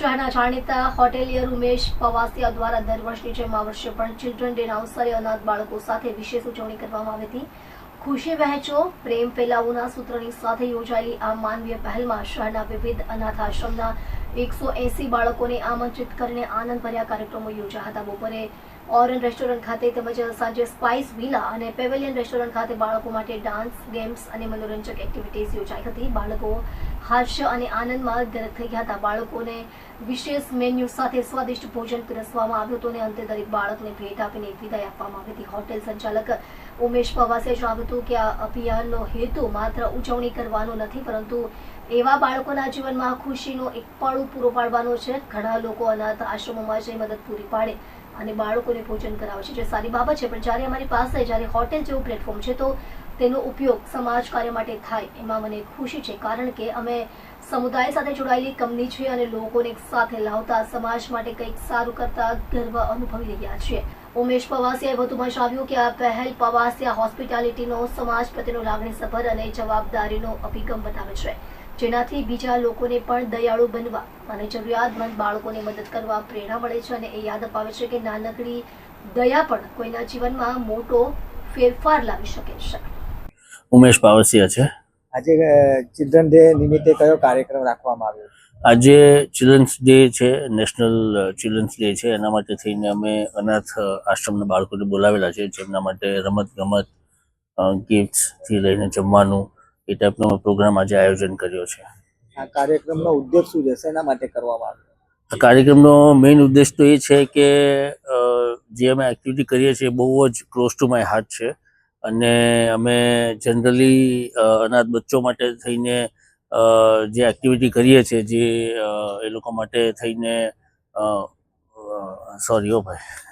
શહેરના જાણીતા હોટેલિયર ઉમેશ પવાસિયા દ્વારા દર વર્ષની જેમ આ વર્ષે પણ ચિલ્ડ્રન ડેના અવસરે અનાથ બાળકો સાથે વિશેષ ઉજવણી કરવામાં આવી હતી. ખુશી વહેંચો, પ્રેમ ફેલાવોના સૂત્રની સાથે યોજાયેલી આ માનવીય પહેલમાં શહેરના વિવિધ અનાથ આશ્રમના એકસો એસી બાળકોને આમંત્રિત કરીને આનંદભર્યા કાર્યક્રમો યોજ્યા હતા. બપોરે ઓરન રેસ્ટોરન્ટ ખાતે તેમજ સાંજે સ્પાઇસ વિલા અને પેવેલિયન રેસ્ટોરન્ટ ખાતે બાળકો માટે ડાન્સ, ગેમ્સ અને મનોરંજક એક્ટિવિટીઝ યોજાઈ હતી. બાળકો હાસ્ય અને આનંદમાં ગરક થઈ ગયા હતા. બાળકોને વિશેષ મેન્યુ સાથે સ્વાદિષ્ટ ભોજન પીરસવામાં આવ્યું હતું અને અંતે દરેક બાળકને ભેટ આપીને વિદાય આપવામાં આવી હતી. હોટેલ સંચાલક ઉમેશ પવાસે જણાવ્યું હતું કે આ અભિયાનનો હેતુ માત્ર ઉજવણી કરવાનો નથી, પરંતુ એવા બાળકોના જીવનમાં ખુશીનો એક પળું પૂરો પાડવાનો છે. ઘણા લોકો અનાથ આશ્રમોમાં જઈ મદદ પૂરી પાડે અને બાળકોને ભોજન કરાવે છે. જે સારી બાબત છે, પણ જ્યારે અમારી પાસે જ્યારે હોટેલ જેવું પ્લેટફોર્મ છે, તો તેનો ઉપયોગ સમાજ કાર્ય માટે થાય, એમાં મને ખુશી છે, કારણ કે અમે સમુદાય સાથે જોડાયેલી કંપની છે અને લોકોને સાથે લાવતા સમાજ માટે કંઈક સારું કરતા ગર્વ અનુભવી રહ્યા છીએ. ઉમેશ પવાસિયાએ વધુમાં જણાવ્યું કે આ પહેલ પવાસિયા હોસ્પિટાલિટીનો, સમાજ પ્રત્યેનો લાગણીસભર અને જવાબદારીનો અભિગમ બતાવે છે. જેનાથી બીજા લોકોને પણ દયાળુ બનવા અને જરૂરિયાતમંદ બાળકોને મદદ કરવા પ્રેરણા મળે છે અને એ યાદ અપાવે છે કે નાનકડી દયા પણ કોઈના જીવનમાં મોટો ફેરફાર લાવી શકે છે. ઉમેશ પાવસિયા છે. આજે ચિલ્ડ્રન ડે નિમિત્તે કયો કાર્યક્રમ રાખવામાં આવ્યો? આજે ચિલ્ડ્રન્સ ડે છે નેશનલ ચિલ્ડ્રન્સ ડે છે. એના માટે થઈને અમે અનાથ આશ્રમના બાળકોને બોલાવેલા છે જેમના માટે રમત ગમત ગિફ્ટથી લઈને જમવાનું એ ટાઈપનો પ્રોગ્રામ આજે આયોજન કર્યો છે. આ કાર્યક્રમનો ઉદ્દેશ શું છે? એના માટે કરવામાં આવ્યો? આ કાર્યક્રમનો મેઇન ઉદ્દેશ તો એ છે કે જે અમે એક્ટિવિટી કરીએ છીએ બહુ જ ક્લોઝ ટુ માય હાર્ટ છે. અને અમે જનરલી અનાથ બચ્ચો માટે થઈને જે એક્ટિવિટી કરીએ છીએ, જે એ લોકો માટે થઈને સોરી ઓ ભાઈ.